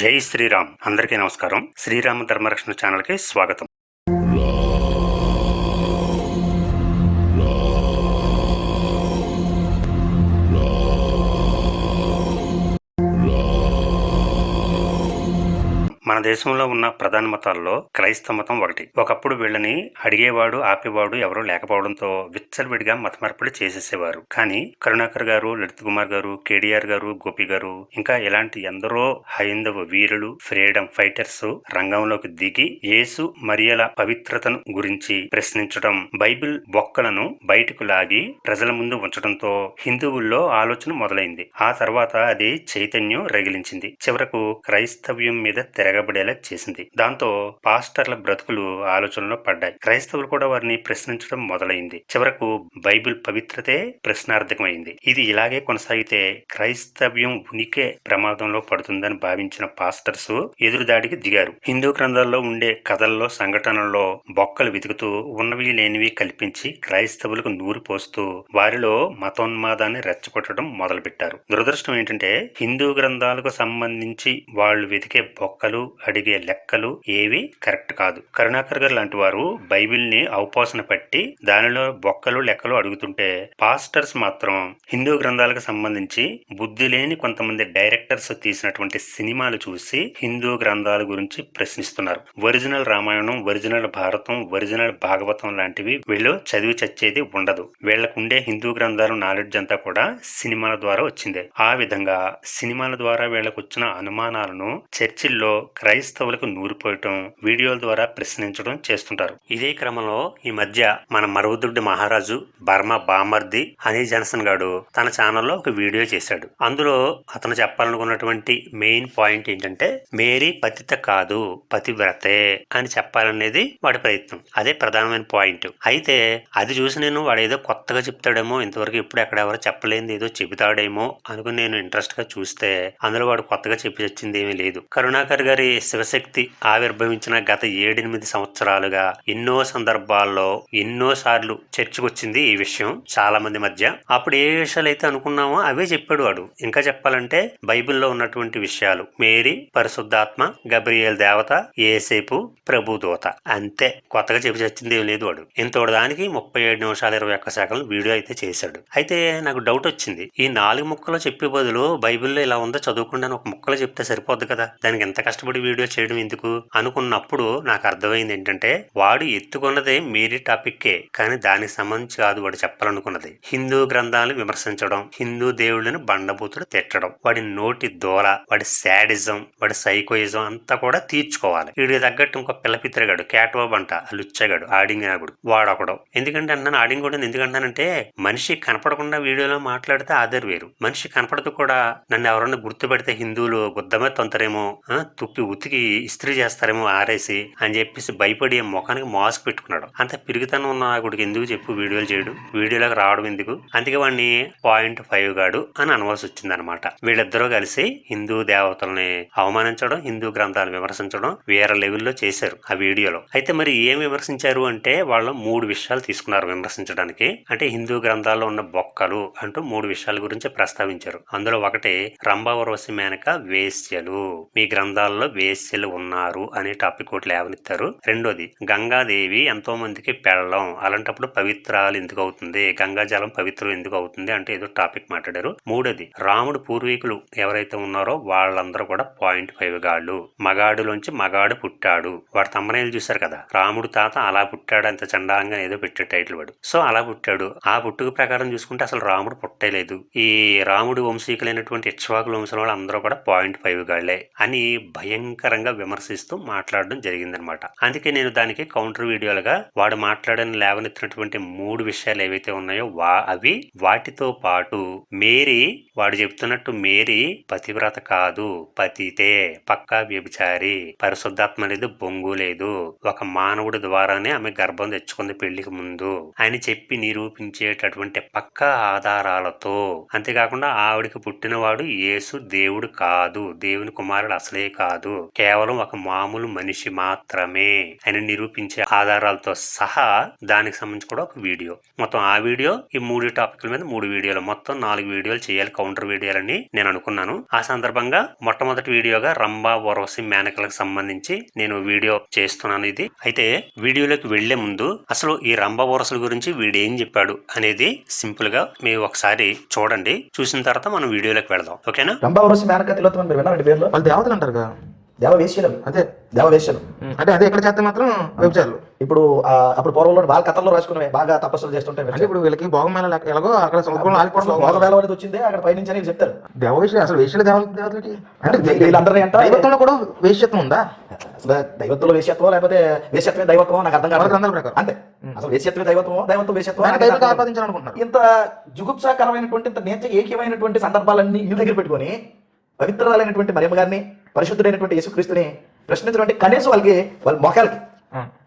జై శ్రీరామ్. అందరికీ నమస్కారం. శ్రీరామ ధర్మరక్షణ ఛానల్కి స్వాగతం. మన దేశంలో ఉన్న ప్రధాన మతాల్లో క్రైస్తవ మతం ఒకటి. ఒకప్పుడు వీళ్ళని అడిగేవాడు ఆపేవాడు ఎవరూ లేకపోవడంతో విచ్చలవిడిగా మత చేసేసేవారు. కానీ కరుణాకర్ గారు లలిత్ కుమార్ గారు కేడీఆర్ గారు గోపి గారు ఇంకా ఇలాంటి ఎందరో హైందవ వీరులు ఫ్రీడమ్ ఫైటర్స్ రంగంలోకి దిగి యేసు మరియల పవిత్రతను గురించి ప్రశ్నించడం బైబిల్ బొక్కలను బయటకు లాగి ప్రజల ముందు ఉంచడంతో హిందువుల్లో ఆలోచన మొదలైంది. ఆ తర్వాత అది చైతన్యం రగిలించింది. చివరకు క్రైస్తవ్యం మీద తెగబడేలా చేసింది. దాంతో పాస్టర్ల బ్రతుకులు ఆలోచనలో పడ్డాయి. క్రైస్తవులు కూడా వారిని ప్రశ్నించడం మొదలైంది. చివరకు బైబిల్ పవిత్రతే ప్రశ్నార్థకమైంది. ఇది ఇలాగే కొనసాగితే క్రైస్తవ్యం ఉనికే ప్రమాదంలో పడుతుందని భావించిన పాస్టర్స్ ఎదురుదాడికి దిగారు. హిందూ గ్రంథాల్లో ఉండే కథల్లో సంఘటనల్లో బొక్కలు వెతుకుతూ ఉన్నవి లేనివి కల్పించి క్రైస్తవులకు నూరు పోస్తూ వారిలో మతోన్మాదాన్ని రెచ్చగొట్టడం మొదలుపెట్టారు. దురదృష్టం ఏంటంటే హిందూ గ్రంథాలకు సంబంధించి వాళ్ళు వెతికే బొక్కలు అడిగే లెక్కలు ఏవి కరెక్ట్ కాదు. కరుణాకర్ గారు లాంటి వారు బైబిల్ని అవపోసన పట్టి దానిలో బొక్కలు లెక్కలు అడుగుతుంటే పాస్టర్స్ మాత్రం హిందూ గ్రంథాలకు సంబంధించి బుద్ధి లేని కొంతమంది డైరెక్టర్స్ తీసినటువంటి సినిమాలు చూసి హిందూ గ్రంథాల గురించి ప్రశ్నిస్తున్నారు. Original Ramayanam original Bharatam original Bhagavatam లాంటివి వీళ్ళు చదివి చచ్చేది ఉండదు. వీళ్ళకుండే హిందూ గ్రంథాల నాలెడ్జ్ అంతా కూడా సినిమాల ద్వారా వచ్చింది. ఆ విధంగా సినిమాల ద్వారా వీళ్ళకు వచ్చిన అనుమానాలను చర్చిల్లో క్రైస్తవులకు నూరిపోయటం వీడియోల ద్వారా ప్రశ్నించడం చేస్తుంటారు. ఇదే క్రమంలో ఈ మధ్య మన మరవదుడ్డి మహారాజు బర్మా బామర్ది హనీ జనసన్ గాడు తన ఛానల్లో ఒక వీడియో చేశాడు. అందులో అతను చెప్పాలనుకున్నటువంటి మెయిన్ పాయింట్ ఏంటంటే మేరీ పతిత కాదు పతివ్రతే అని చెప్పాలనేది వాడి ప్రయత్నం. అదే ప్రధానమైన పాయింట్. అయితే అది చూసి నేను వాడు ఏదో కొత్తగా చెప్తాడేమో ఇంతవరకు ఇప్పుడు ఎక్కడెవరో చెప్పలేనిది ఏదో చెబుతాడేమో అనుకుని నేను ఇంట్రెస్ట్గా చూస్తే అందులో వాడు కొత్తగా చెప్పి వచ్చింది ఏమీ లేదు. కరుణాకర్ గారి శివశక్తి ఆవిర్భవించిన గత ఏడెనిమిది సంవత్సరాలుగా ఎన్నో సందర్భాల్లో ఎన్నో సార్లు చర్చకొచ్చింది ఈ విషయం చాలా మంది మధ్య. అప్పుడు ఏ విషయాలు అయితే అనుకున్నామో అవే చెప్పాడు వాడు. ఇంకా చెప్పాలంటే బైబిల్లో ఉన్నటువంటి విషయాలు. మేరీ పరిశుద్ధాత్మ గబ్రియల్ దేవత ఏసేపు ప్రభుదూత అంతే. కొత్తగా చెప్పి చచ్చింది ఏం లేదు వాడు. ఇంతోటి దానికి ముప్పై ఏడు నిమిషాలు ఇరవై ఒక్క శాఖలు వీడియో అయితే చేశాడు. అయితే నాకు డౌట్ వచ్చింది. ఈ నాలుగు ముక్కలు చెప్పే బదులు బైబిల్లో ఇలా ఉందో చదువుకుండా ఒక ముక్కలు చెప్తే సరిపోద్ది కదా? దానికి ఎంత కష్టపడి వీడియో చేయడం ఎందుకు అనుకున్నప్పుడు నాకు అర్థమైంది ఏంటంటే వాడు ఎత్తుకున్నదే మేరీ టాపిక్కే కానీ దానికి సంబంధించి కాదు వాడు చెప్పాలనుకున్నది. హిందూ గ్రంథాలను విమర్శించడం హిందూ దేవుళ్ళని బండబూతులు తిట్టడం వాడి నోటి దూర వాడి శాడిజం వాడి సైకోయిజం అంతా కూడా తీర్చుకోవాలి. వీడికి తగ్గట్టు ఇంకో పిల్ల పిత్రగాడు క్యాట్వాబ్ అంట లుచ్చగాడు ఆడింగినాగుడు వాడొకడు. ఎందుకంటే అన్నాను ఆడింగ్ ఎందుకంటానంటే మనిషి కనపడకుండా వీడియోలో మాట్లాడితే ఆదర్ వేరు. మనిషి కనపడదు కూడా. నన్ను ఎవరన్నా గుర్తుపెడితే హిందువులు గుద్దమే తొంతరేమో తుక్కి ఉతికి ఇస్త్రీ చేస్తారేమో ఆరేసి అని చెప్పేసి భయపడి ముఖానికి మాస్క్ పెట్టుకున్నాడు. అంత పిరిగితనం ఉన్న ఆవిడకి ఎందుకు చెప్పు వీడియోలు చేయడు? వీడియోలోకి రావడం ఎందుకు? అందుకే వాడిని పాయింట్ ఫైవ్ గాడు అని అనవలసి వచ్చింది అనమాట వీళ్ళిద్దరూ కలిసి హిందూ దేవతల్ని అవమానించడం హిందూ గ్రంథాలు విమర్శించడం వేరే లెవెల్లో చేశారు ఆ వీడియోలో. అయితే మరి ఏం విమర్శించారు అంటే వాళ్ళు మూడు విషయాలు తీసుకున్నారు విమర్శించడానికి. అంటే హిందూ గ్రంథాల్లో ఉన్న బొక్కలు అంటూ మూడు విషయాల గురించి ప్రస్తావించారు. అందులో ఒకటి రంభావరవసి మేనక వేశ్యలు. మీ గ్రంథాల్లో వేశ్యలు ఉన్నారు అనే టాపిక్ ఒకటి లేవనెత్తారు. రెండోది గంగాదేవి ఎంతో మందికి పెళ్ళం. అలాంటప్పుడు పవిత్రాలు ఎందుకు అవుతుంది? గంగా జలం పవిత్రం ఎందుకు అవుతుంది? అంటే ఏదో టాపిక్ మాట్లాడారు. మూడోది రాముడు పూర్వీకులు ఎవరైతే ఉన్నారో వాళ్ళందరూ కూడా పాయింట్ ఫైవ్ గాళ్ళు. మగాడులోంచి మగాడు పుట్టాడు. వాడు తమ్మనేలు చూశారు కదా రాముడు తాత అలా పుట్టాడు అంత చండాలంగా ఏదో పెట్టే టైటిల్ వాడు. సో అలా పుట్టాడు. ఆ పుట్టుక ప్రకారం చూసుకుంటే అసలు రాముడు పుట్టలేదు. ఈ రాముడు వంశీకులైనటువంటి ఇక్ష్వాకుల వంశం వాళ్ళు అందరూ కూడా పాయింట్ ఫైవ్ గాళ్ళే అని భయంకరంగా విమర్శిస్తూ మాట్లాడడం జరిగిందనమాట. అందుకే నేను దానికి కౌంటర్ వీడియోలుగా వాడు మాట్లాడని లేవనెత్తినటువంటి మూడు విషయాలు ఏవైతే ఉన్నాయో వా అవి వాటితో పాటు మేరీ వాడు చెప్తున్నట్టు మేరీ పతివ్రత కాదు పతితే పక్కా వ్యభిచారి పరిశుద్ధాత్మ లేదు బొంగు లేదు ఒక మానవుడి ద్వారానే ఆమె గర్భం తెచ్చుకుంది పెళ్ళికి ముందు అని చెప్పి నిరూపించేటటువంటి పక్కా ఆధారాలతో. అంతేకాకుండా ఆవిడికి పుట్టినవాడు యేసు దేవుడు కాదు దేవుని కుమారుడు అసలే కాదు కేవలం ఒక మామూలు మనిషి మాత్రమే అని నిరూపించే ఆధారాలతో సహా దానికి సంబంధించి కూడా ఒక వీడియో. మొత్తం ఆ వీడియో ఈ మూడు టాపిక్ల మీద మూడు వీడియోలు. మొత్తం నాలుగు వీడియోలు చేయాలి కౌంటర్ వీడియోలని నేను అనుకున్నాను. ఆ సందర్భంగా మొట్టమొదటి వీడియోగా రంభా వరవసి మేనకలకు సంబంధించి నేను వీడియో చేస్తున్నాను ఇది. అయితే వీడియోలోకి వెళ్ళే ముందు అసలు ఈ రంభా వరసల గురించి వీడు ఏం చెప్పాడు అనేది సింపుల్గా మీరు ఒకసారి చూడండి. చూసిన తర్వాత మనం వీడియోలోకి వెళదాం. ఓకేనా? మేనక తిలోత్తమని మీరు విన్నారండి పేర్లు. వాళ్ళు దేవతలు అంటారు కదా దేవవేశ్యలు. అదే. దేవవేశ్యలు. అంటే అదే ఎక్కడ చేస్తే మాత్రం వ్యభిచారులు. ఇప్పుడు అప్పుడు పూర్వంలో వాళ్ళ కథల్లో రాసుకున్నవి బాగా తపస్సులు చేస్తుంటే ఇప్పుడు వీళ్ళకి భోగం మేళ లెక్క- ఎలాగో అక్కడ సముద్రంలో ఆగిపోవడం భోగ. వేల అనేది వచ్చింది అక్కడ పైనుంచి అని చెప్తారు. దేవ వేషలు అసలు వేషలు దేవ దేవతలకి? అంటే వీ- వీళ్ళందరినీ అంట దైవత్వంలో కూడా వేష్యత్వం ఉందా? అసలు దైవత్వంలో వేశ్యత్వం లేకపోతే వేశ్యత్వమే దైవత్వం నాకు అర్థం కాదు అంతే. అసలు వేశ్యత్వమే దైవత్వం దైవత్వం వేశ్యత్వం కాదు. ఆపాదించాలనుకుంటున్నారు. ఇంత జుగుప్సాకరమైనటువంటి ఇంత నేచ ఏకమైనటువంటి సందర్భాలన్నీ ఇల్లు దగ్గర పెట్టుకొని పవిత్రాలైనటువంటి మరియమ్మ గారిని పరిశుద్ధుడైనటువంటి యేసుక్రీస్తుని ప్రశ్నించడం అంటే కనీసం వాళ్ళకి వాళ్ళ మొఖాలకి.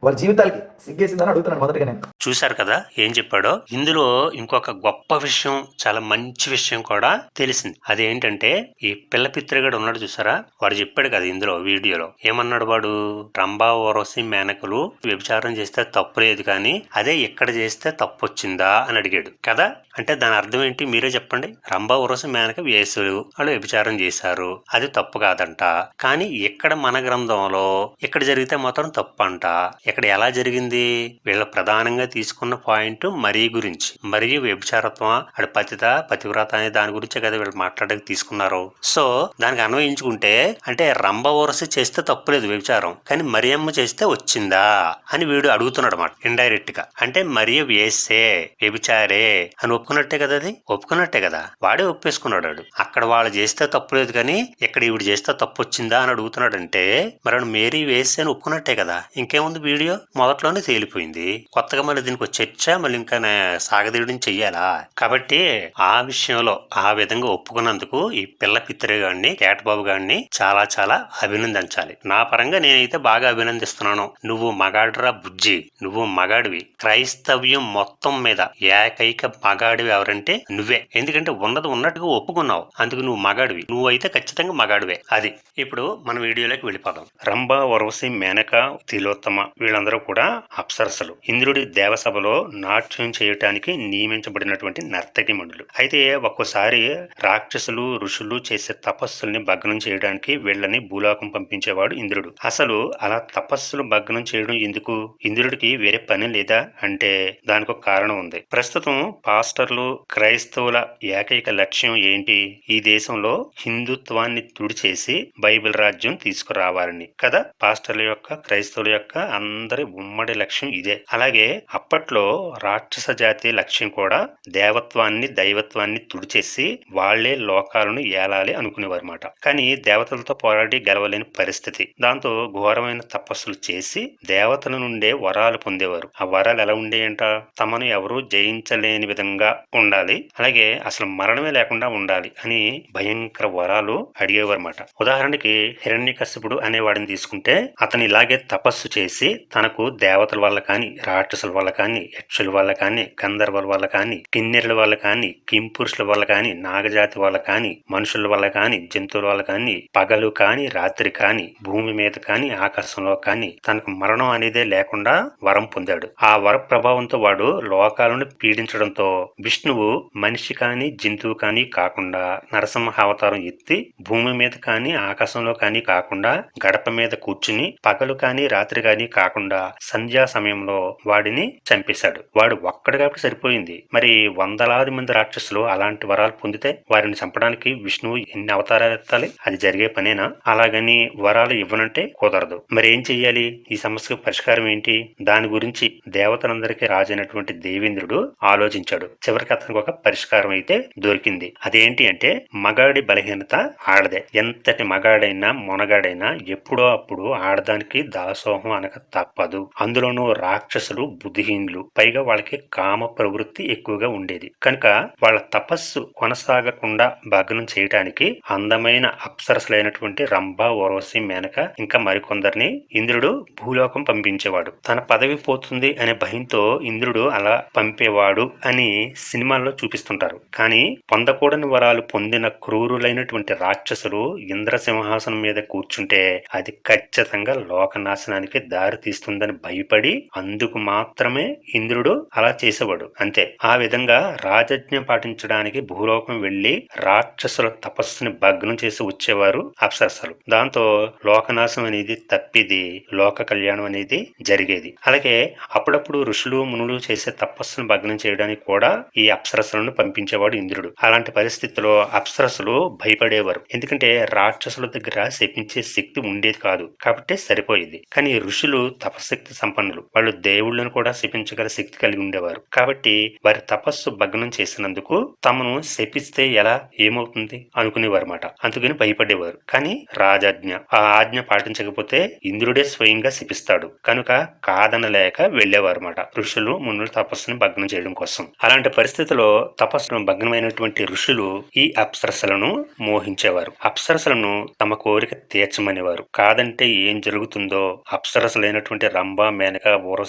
వాళ్ళ జీవితాలకి సిగ్గేసిందని అడుగుతున్నాను మొదటిగా నేను. చూశారు కదా ఏం చెప్పాడో? ఇందులో ఇంకొక గొప్ప విషయం చాలా మంచి విషయం కూడా తెలిసింది. అదేంటంటే ఈ పిల్ల పిత్రిగాడు ఉన్నాడు చూసారా? వాడు చెప్పాడు కదా ఇందులో వీడియోలో. ఏమన్నాడు వాడు? రంభా ఓరసి మేనకలు వ్యభిచారం చేస్తే తప్పు లేదు కానీ అదే ఇక్కడ చేస్తే తప్పు వచ్చిందా అని అడిగాడు. కదా? అంటే దాని అర్థం ఏంటి? మీరే చెప్పండి. రంభా ఓరసి మేనక వేసులు వాళ్ళు వ్యభిచారం చేశారు. అది తప్పు కాదంట. కానీ ఇక్కడ మన గ్రంథంలో ఇక్కడ జరిగితే మాత్రం తప్పు అంట ఇక్కడ ఎలా జరిగింది? వీళ్ళ ప్రధానంగా తీసుకున్న పాయింట్ మరీ గురించి. మరియు వ్యభిచారత్వం అటు పతిత పతివ్రత అనే దాని గురించే కదా వీళ్ళు మాట్లాడక తీసుకున్నారు. సో దానికి అన్వయించుకుంటే అంటే రంభ వరస చేస్తే తప్పులేదు వ్యభిచారం. కానీ మరియమ్మ చేస్తే వచ్చిందా? అని వీడు అడుగుతున్నాడు అనమాట ఇండైరెక్ట్గా అంటే మరియ వేసే వ్యభిచారే అని ఒప్పుకున్నట్టే కదా అది? ఒప్పుకున్నట్టే కదా. వాడే ఒప్పేసుకున్నాడు వాడు అక్కడ వాళ్ళు చేస్తే తప్పులేదు కానీ ఇక్కడ ఈవిడ చేస్తే తప్పు వచ్చిందా అని అడుగుతున్నాడు అంటే మరి మేరీ వేసే అని ఒప్పుకున్నట్టే కదా. ఇంకేముంది వీడియో మొదట్లోనే తేలిపోయింది. కొత్తగా మళ్ళీ దీనికి ఒక చర్చ మళ్ళీ ఇంకా సాగదీయడం చెయ్యాలా? కాబట్టి ఆ విషయంలో ఆ విధంగా ఒప్పుకున్నందుకు ఈ పిల్ల పిత్రే గారిని కేటబాబు గారిని చాలా చాలా అభినందించాలి. నా పరంగా నేనైతే బాగా అభినందిస్తున్నాను. నువ్వు మగాడురా బుజ్జి. నువ్వు మగాడివి. క్రైస్తవ్యం మొత్తం మీద ఏకైక మగాడివి ఎవరంటే నువ్వే. ఎందుకంటే ఉన్నది ఉన్నట్టుగా ఒప్పుకున్నావు. అందుకు నువ్వు మగాడివి. నువ్వైతే ఖచ్చితంగా మగాడివే. అది. ఇప్పుడు మన వీడియోలోకి వెళ్ళిపోదాం. రంభ వరవసి మేనక తిలోత్తమ వీళ్ళందరూ కూడా అప్సరసలు. ఇంద్రుడి దేవసభలో నాట్యం చేయటానికి నియమించబడినటువంటి నర్తకిమణులు. అయితే ఒక్కోసారి రాక్షసులు ఋషులు చేసే తపస్సుల్ని భగ్నం చేయడానికి వీళ్ళని భూలోకం పంపించేవాడు ఇంద్రుడు. అసలు అలా తపస్సులు భగ్నం చేయడం ఎందుకు? ఇంద్రుడికి వేరే పని లేదా? అంటే దానికి ఒక కారణం ఉంది. ప్రస్తుతం పాస్టర్లు క్రైస్తవుల ఏకైక లక్ష్యం ఏంటి? ఈ దేశంలో హిందుత్వాన్ని తుడిచేసి బైబిల్ రాజ్యం తీసుకురావాలని. కదా? పాస్టర్ల యొక్క క్రైస్తవుల యొక్క అందరి ఉమ్మడి లక్ష్యం ఇదే. అలాగే అప్పట్లో రాక్షస జాతి లక్ష్యం కూడా దేవత్వాన్ని దైవత్వాన్ని తుడిచేసి వాళ్ళే లోకాలను ఏలాలి అనుకునేవారు అనమాట కానీ దేవతలతో పోరాడి గెలవలేని పరిస్థితి. దాంతో ఘోరమైన తపస్సులు చేసి దేవతల నుండే వరాలు పొందేవారు. ఆ వరాలు ఎలా ఉండేయంట? తమను ఎవరూ జయించలేని విధంగా ఉండాలి. అలాగే అసలు మరణమే లేకుండా ఉండాలి అని భయంకర వరాలు అడిగేవారన్నమాట. ఉదాహరణకి హిరణ్యకశ్యపుడు అనేవాడిని తీసుకుంటే అతను ఇలాగే తపస్సు చేసి తనకు దేవతల వల్ల కానీ రాక్షసుల వల్ల కానీ యక్షుల వల్ల కానీ గంధర్వుల వల్ల కానీ కిన్నెరుల వల్ల కానీ కింపురుషుల వల్ల కానీ నాగజాతి వల్ల కానీ మనుషుల వల్ల కానీ జంతువుల వల్ల కానీ పగలు కానీ రాత్రి కానీ భూమి మీద కానీ ఆకాశంలో కానీ తనకు మరణం అనేదే లేకుండా వరం పొందాడు. ఆ వర ప్రభావంతో వాడు లోకాలను పీడించడంతో విష్ణువు మనిషి కానీ జంతువు కానీ కాకుండా నరసింహ అవతారం ఎత్తి భూమి మీద కానీ ఆకాశంలో కానీ కాకుండా గడప మీద కూర్చుని పగలు కానీ రాత్రి కానీ కాకుండా సంధ్యా సమయంలో వాడిని చంపేశాడు. వాడు ఒక్కడు కాబట్టి సరిపోయింది. మరి వందలాది మంది రాక్షసులు అలాంటి వరాలు పొందితే వారిని చంపడానికి విష్ణువు ఎన్ని అవతారాలు ఎత్తాలి? అది జరిగే పనేనా? అలాగని వరాలు ఇవ్వనంటే కుదరదు. మరి ఏం చెయ్యాలి? ఈ సమస్యకు పరిష్కారం ఏంటి? దాని గురించి దేవతలందరికీ రాజైనటువంటి దేవేంద్రుడు ఆలోచించాడు. చివరికి అతనికి ఒక పరిష్కారం అయితే దొరికింది. అదేంటి అంటే మగాడి బలహీనత ఆడదే. ఎంతటి మగాడైనా మొనగాడైనా ఎప్పుడో అప్పుడు ఆడదానికి దాసోహం అనక తప్ప తప్పదు. అందులోనూ రాక్షసులు బుద్ధిహీనులు. పైగా వాళ్ళకి కామ ప్రవృత్తి ఎక్కువగా ఉండేది. కనుక వాళ్ళ తపస్సు కొనసాగకుండా భగ్నం చేయటానికి అందమైన అప్సరసులైనటువంటి రంభ ఓరవసి మేనక ఇంకా మరికొందరిని ఇంద్రుడు భూలోకం పంపించేవాడు. తన పదవి పోతుంది అనే భయంతో ఇంద్రుడు అలా పంపేవాడు అని సినిమాల్లో చూపిస్తుంటారు. కానీ పొందకూడని వరాలు పొందిన క్రూరులైనటువంటి రాక్షసులు ఇంద్ర సింహాసనం మీద కూర్చుంటే అది ఖచ్చితంగా లోకనాశనానికి దారి తీస్తుందని భయపడి అందుకు మాత్రమే ఇంద్రుడు అలా చేసేవాడు. అంతే. ఆ విధంగా రాజజ్ఞ పాటించడానికి భూలోకం వెళ్ళి రాక్షసుల తపస్సుని భగ్నం చేసి వచ్చేవారు అప్సరసలు. దాంతో లోకనాశం అనేది తప్పిది లోక కళ్యాణం అనేది జరిగేది. అలాగే అప్పుడప్పుడు ఋషులు మునులు చేసే తపస్సును భగ్నం చేయడానికి కూడా ఈ అప్సరసలను పంపించేవాడు ఇంద్రుడు. అలాంటి పరిస్థితుల్లో అప్సరసలు భయపడేవారు. ఎందుకంటే రాక్షసుల దగ్గర శపించే శక్తి ఉండేది కాదు. కాబట్టి సరిపోయేది. కానీ ఋషులు తపశక్తి సంపన్నులు. వాళ్ళు దేవుళ్ళను కూడా శపించగల శక్తి కలిగి ఉండేవారు. కాబట్టి వారి తపస్సు భగ్నం చేసినందుకు తమను శపిస్తే ఎలా? ఏమవుతుంది? అనుకునేవారు అన్నమాట అందుకని భయపడేవారు. కానీ రాజాజ్ఞ ఆ ఆజ్ఞ పాటించకపోతే ఇంద్రుడే స్వయంగా శపిస్తాడు. కనుక కాదనలేక వెళ్ళేవారు అన్నమాట ఋషులు మునులు తపస్సును భగ్నం చేయడం కోసం. అలాంటి పరిస్థితిలో తపస్సును భగ్నమైనటువంటి ఋషులు ఈ అప్సరసలను మోహించేవారు. అప్సరసలను తమ కోరిక తీర్చమనేవారు. కాదంటే ఏం జరుగుతుందో అప్సరసలైనటువంటి రంభ మేనక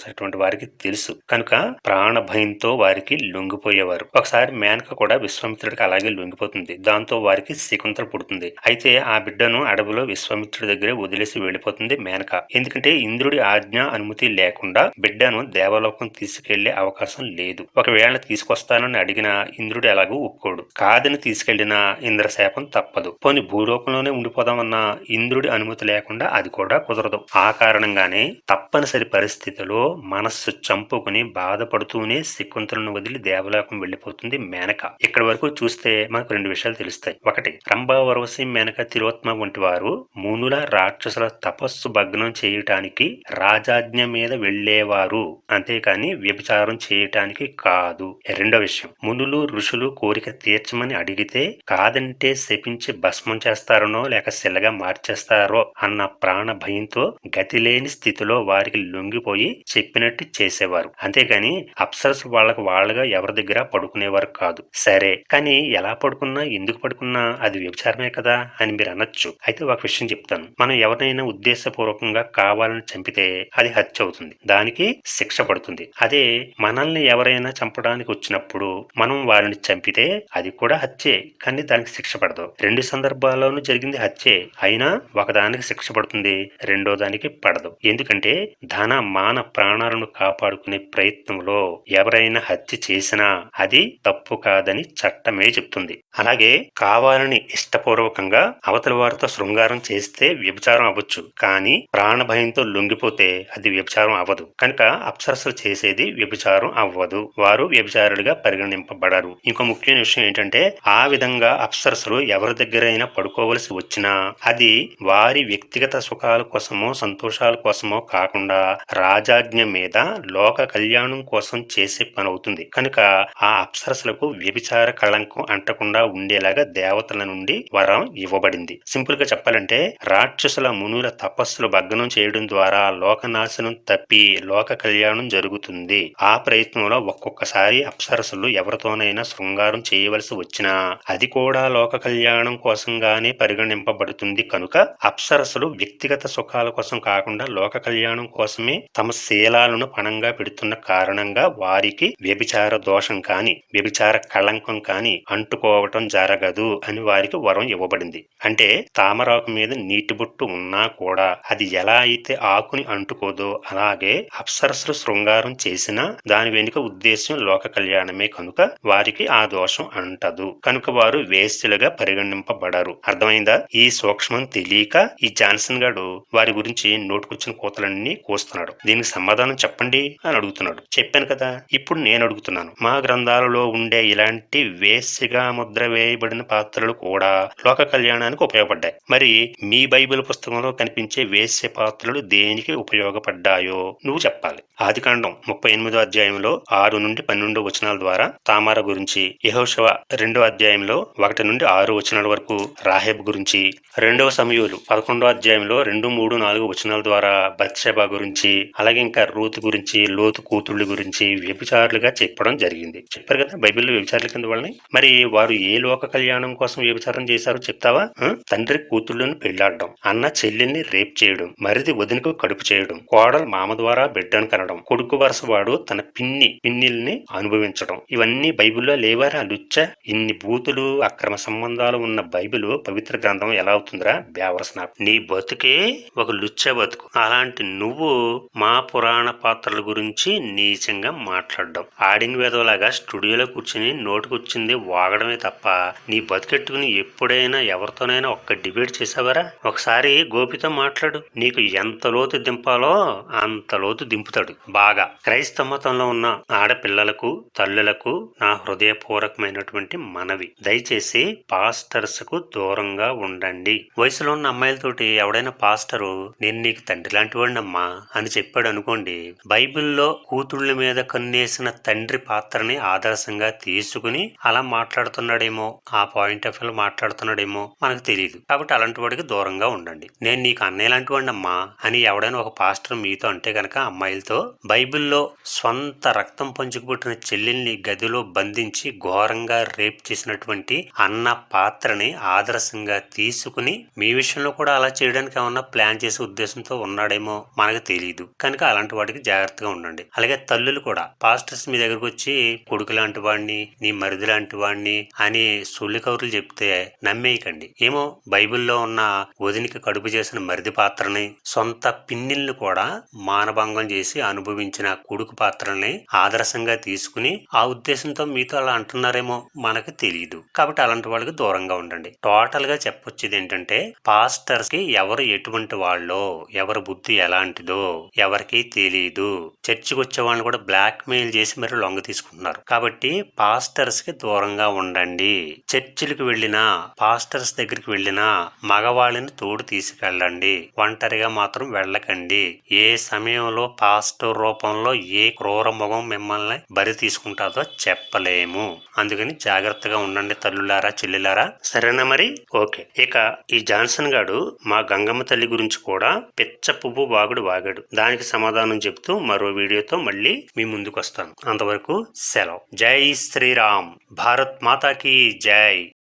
అటువంటి వారికి తెలుసు. కనుక ప్రాణ భయంతో వారికి లొంగిపోయేవారు. ఒకసారి మేనక కూడా విశ్వామిత్రుడికి అలాగే లొంగిపోతుంది. దాంతో వారికి శకుంతల పుడుతుంది. అయితే ఆ బిడ్డను అడవిలో విశ్వామిత్రుడి దగ్గరే వదిలేసి వెళ్ళిపోతుంది మేనక. ఎందుకంటే ఇంద్రుడి ఆజ్ఞ అనుమతి లేకుండా బిడ్డను దేవలోకం తీసుకెళ్ళే అవకాశం లేదు. ఒకవేళ తీసుకొస్తానని అడిగిన ఇంద్రుడు ఎలాగూ ఒప్పుకోడు. కాదని తీసుకెళ్ళిన ఇంద్రశాపం తప్పదు. పోని భూలోకంలోనే ఉండిపోదామన్న ఇంద్రుడి అనుమతి లేకుండా అది కూడా కుదరదు. ఆ కారణంగానే తప్పనిసరి పరిస్థితిలో మనస్సు చంపుకుని బాధపడుతూనే శకుంతలను వదిలి దేవలోకం వెళ్ళిపోతుంది మేనక. ఇక్కడ వరకు చూస్తే మనకు రెండు విషయాలు తెలుస్తాయి. ఒకటి రంభావరవసి మేనక తిలోత్మ వంటి వారు మునుల రాక్షసుల తపస్సు భగ్నం చేయటానికి రాజాజ్ఞ మీద వెళ్ళేవారు. అంతేకాని వ్యభిచారం చేయటానికి కాదు. రెండో విషయం మునులు ఋషులు కోరిక తీర్చమని అడిగితే కాదంటే శపించి భస్మం చేస్తారనో లేక శిలగా మార్చేస్తారో అన్న ప్రాణ భయంతో గతి లేని స్థితిలో వారికి లొంగిపోయి చెప్పినట్టు చేసేవారు. అంతేగాని అప్సరస్ వాళ్ళకు వాళ్ళగా ఎవరి దగ్గర పడుకునేవారు కాదు. సరే కానీ ఎలా పడుకున్నా ఎందుకు పడుకున్నా అది వ్యభిచారమే కదా అని మీరు అనొచ్చు. అయితే ఒక విషయం చెప్తాను. మనం ఎవరినైనా ఉద్దేశపూర్వకంగా కావాలని చంపితే అది హత్య అవుతుంది. దానికి శిక్ష పడుతుంది. అదే మనల్ని ఎవరైనా చంపడానికి వచ్చినప్పుడు మనం వారిని చంపితే అది కూడా హత్యే కానీ దానికి శిక్ష పడదు. రెండు సందర్భాల్లోనూ జరిగింది హత్యే. అయినా ఒకదానికి శిక్ష పడుతుంది రెండో దానికి పడదు. ఎందుకంటే ధన మాన ప్రాణాలను కాపాడుకునే ప్రయత్నంలో ఎవరైనా హత్య చేసినా అది తప్పు కాదని చట్టమే చెప్తుంది. అలాగే కావాలని ఇష్టపూర్వకంగా అవతల వారితో శృంగారం చేస్తే వ్యభిచారం అవ్వచ్చు. కానీ ప్రాణ భయంతో లొంగిపోతే అది వ్యభిచారం అవ్వదు. కనుక అప్సరసలు చేసేది వ్యభిచారం అవ్వదు. వారు వ్యభిచారులుగా పరిగణింపబడరు. ఇంకో ముఖ్యమైన విషయం ఏంటంటే ఆ విధంగా అప్సరసలు ఎవరి దగ్గరైనా పడుకోవలసి వచ్చినా అది వారి వ్యక్తిగత సుఖాల కోసమో సంతోషాల కోసమో కాకుండా రాజాజ్ఞ మీద లోక కళ్యాణం కోసం చేసే పని అవుతుంది కనుక ఆ అప్సరసులకు వ్యభిచార కళంకం అంటకుండా ఉండేలాగా దేవతల నుండి వరం ఇవ్వబడింది. సింపుల్గా చెప్పాలంటే రాక్షసుల మునుల తపస్సులు భగ్నం చేయడం ద్వారా లోకనాశనం తప్పి లోక కళ్యాణం జరుగుతుంది. ఆ ప్రయత్నంలో ఒక్కొక్కసారి అప్సరసులు ఎవరితోనైనా శృంగారం చేయవలసి వచ్చినా అది కూడా లోక కళ్యాణం కోసంగానే పరిగణింపబడుతుంది. కనుక అప్సరసులు వ్యక్తిగత సుఖాల కోసం కాకుండా లోక కళ్యాణం కోసమే తమ శీలాలను పణంగా పెడుతున్న కారణంగా వారికి వ్యభిచార దోషం కాని వ్యభిచార కళంకం కాని అంటుకోవటం జరగదు అని వారికి వరం ఇవ్వబడింది. అంటే తామరాకు మీద నీటి బొట్టు ఉన్నా కూడా అది ఎలా అయితే ఆకుని అంటుకోదో అలాగే అప్సరస్సులు శృంగారం చేసినా దాని వెనుక ఉద్దేశం లోక కళ్యాణమే కనుక వారికి ఆ దోషం అంటదు. కనుక వారు వేస్తులుగా పరిగణింపబడరు. అర్థమైందా? ఈ సూక్ష్మం తెలియక ఈ జాన్సన్ గాడు వారి గురించి నోటుకొచ్చిన కోతలన్నీ కోస్తున్నాడు. దీనికి సమాధానం చెప్పండి అని అడుగుతున్నాడు. చెప్పాను కదా ఇప్పుడు నేను అడుగుతున్నాను. మా గ్రంథాలలో ఉండే ఇలాంటి వేశ్యగా ముద్ర వేయబడిన పాత్రలు కూడా లోక కళ్యాణానికి ఉపయోగపడ్డాయి. మరి మీ బైబిల్ పుస్తకంలో కనిపించే వేశ్య పాత్రలు దేనికి ఉపయోగపడ్డాయో నువ్వు చెప్పాలి. ఆదికాండం ముప్పై ఎనిమిదో అధ్యాయంలో ఆరు నుండి పన్నెండు వచనాల ద్వారా తామార గురించి యహోశవ రెండో అధ్యాయంలో ఒకటి నుండి ఆరు వచనాల వరకు రాహెబ్ గురించి రెండవ సమయంలో పదకొండో అధ్యాయంలో రెండు మూడు నాలుగు వచనాల ద్వారా బత్స బత్సేబా గురించి అలాగే ఇంకా రూత్ గురించి లోతు కూతుళ్ళు గురించి వ్యభిచారులుగా చెప్పడం జరిగింది. చెప్పారు కదా బైబిల్లో వ్యభిచారుల కింద వాళ్ళని? మరి వారు ఏ లోక కళ్యాణం కోసం వ్యభిచారం చేశారో చెప్తావా? తండ్రి కూతుళ్ళను పెళ్ళాడడం అన్న చెల్లెల్ని రేప్ చేయడం మరిది వదినకు కడుపు చేయడం కోడలు మామ ద్వారా బిడ్డను కనడం కొడుకు వరుస వాడు తన పిన్ని పిన్నిల్ని అనుభవించడం. ఇవన్నీ బైబిల్లో లేవారా లుచ్చ? ఇన్ని బూతులు అక్రమ సంబంధాలు ఉన్న బైబిల్ పవిత్ర గ్రంథం ఎలా అవుతుందిరా? బేవరసన నీ బతుకే ఒక లుచ్చ బతుకు. అలాంటి నువ్వు మా పురాణ పాత్రల గురించి నీచంగా మాట్లాడడం. ఆడింగ్ వేదవలాగా స్టూడియోలో కూర్చుని నోటుకొచ్చింది వాగడమే తప్ప నీ బతికెట్టుకుని ఎప్పుడైనా ఎవరితోనైనా ఒక్క డిబేట్ చేసావరా? ఒకసారి గోపితో మాట్లాడు. నీకు ఎంత లోతు దింపాలో అంత లోతు దింపుతాడు. బాగా. క్రైస్తవ మతంలో ఉన్న ఆడపిల్లలకు తల్లులకు నా హృదయపూర్వకమైనటువంటి మనవి. దయచేసి పాస్టర్స్కు దూరంగా ఉండండి. వయసులో ఉన్న అమ్మాయిలతోటి ఎవడైనా పాస్టరు నేను నీకు తండ్రి లాంటి అమ్మా అని చెప్పాడు అనుకోండి బైబిల్లో కూతుళ్ళ మీద కన్నేసిన తండ్రి పాత్రని ఆదర్శంగా తీసుకుని అలా మాట్లాడుతున్నాడేమో ఆ పాయింట్ ఆఫ్ వ్యూ మాట్లాడుతున్నాడేమో మనకు తెలియదు కాబట్టి అలాంటి వాడికి దూరంగా ఉండండి. నేను నీకు అన్నయ్య లాంటి వాడినమ్మా అని ఎవడైనా ఒక పాస్టర్ మీతో అంటే కనుక అమ్మాయిలతో బైబిల్లో స్వంత రక్తం పంచుకుపుట్టిన చెల్లెల్ని గదిలో బంధించి ఘోరంగా రేప్ చేసినటువంటి అన్న పాత్రని ఆదర్శంగా తీసుకుని మీ విషయంలో కూడా అలా చేయడానికి ఏమన్నా ప్లాన్ చేసే ఉద్దేశంతో ఉన్నాడేమో మనకు తెలియదు కనుక అలాంటి వాటికి జాగ్రత్తగా ఉండండి. అలాగే తల్లులు కూడా పాస్టర్స్ మీ దగ్గరకు వచ్చి కొడుకు లాంటి వాడిని నీ మరిది లాంటి వాడిని అని సొల్లి కౌరులు చెప్తే నమ్మేయకండి. ఏమో బైబిల్లో ఉన్న వదినికి కడుపు చేసిన మరిది పాత్రని సొంత పిన్నిల్ని కూడా మానభంగం చేసి అనుభవించిన కొడుకు పాత్రని ఆదర్శంగా తీసుకుని ఆ ఉద్దేశంతో మీతో అలా అంటున్నారేమో మనకు తెలియదు కాబట్టి అలాంటి వాళ్ళకి దూరంగా ఉండండి. టోటల్గా చెప్పొచ్చేది ఏంటంటే పాస్టర్స్కి ఎవరు ఎటువంటి వాళ్ళో ఎవరి బుద్ధి ఎలాంటిదో ఎవరికీ తెలియదు చర్చికి వచ్చే వాళ్ళని కూడా బ్లాక్ మెయిల్ చేసి మరి లొంగ తీసుకుంటున్నారు. కాబట్టి పాస్టర్స్కి దూరంగా ఉండండి. చర్చిలకు వెళ్ళినా పాస్టర్స్ దగ్గరికి వెళ్ళినా మగవాళ్ళని తోడు తీసుకెళ్ళండి. ఒంటరిగా మాత్రం వెళ్ళకండి. ఏ సమయంలో పాస్టర్ రూపంలో ఏ క్రూర ముఖం మిమ్మల్ని బరి తీసుకుంటాదో చెప్పలేము. అందుకని జాగ్రత్తగా ఉండండి తల్లులారా చెల్లిలారా. సరేనా మరి? ఓకే. ఇక ఈ జాన్సన్ గాడు మా గంగమ్మ తల్లి గురించి కూడా పిచ్చ పువ్వు వాగుడు వాగాడు. దానికి సమాధానం చెప్తూ మరో వీడియోతో మళ్ళీ మీ ముందుకు వస్తాను అంతవరకు సెలవు. జై శ్రీరామ్. భారత్ మాతాకి జై.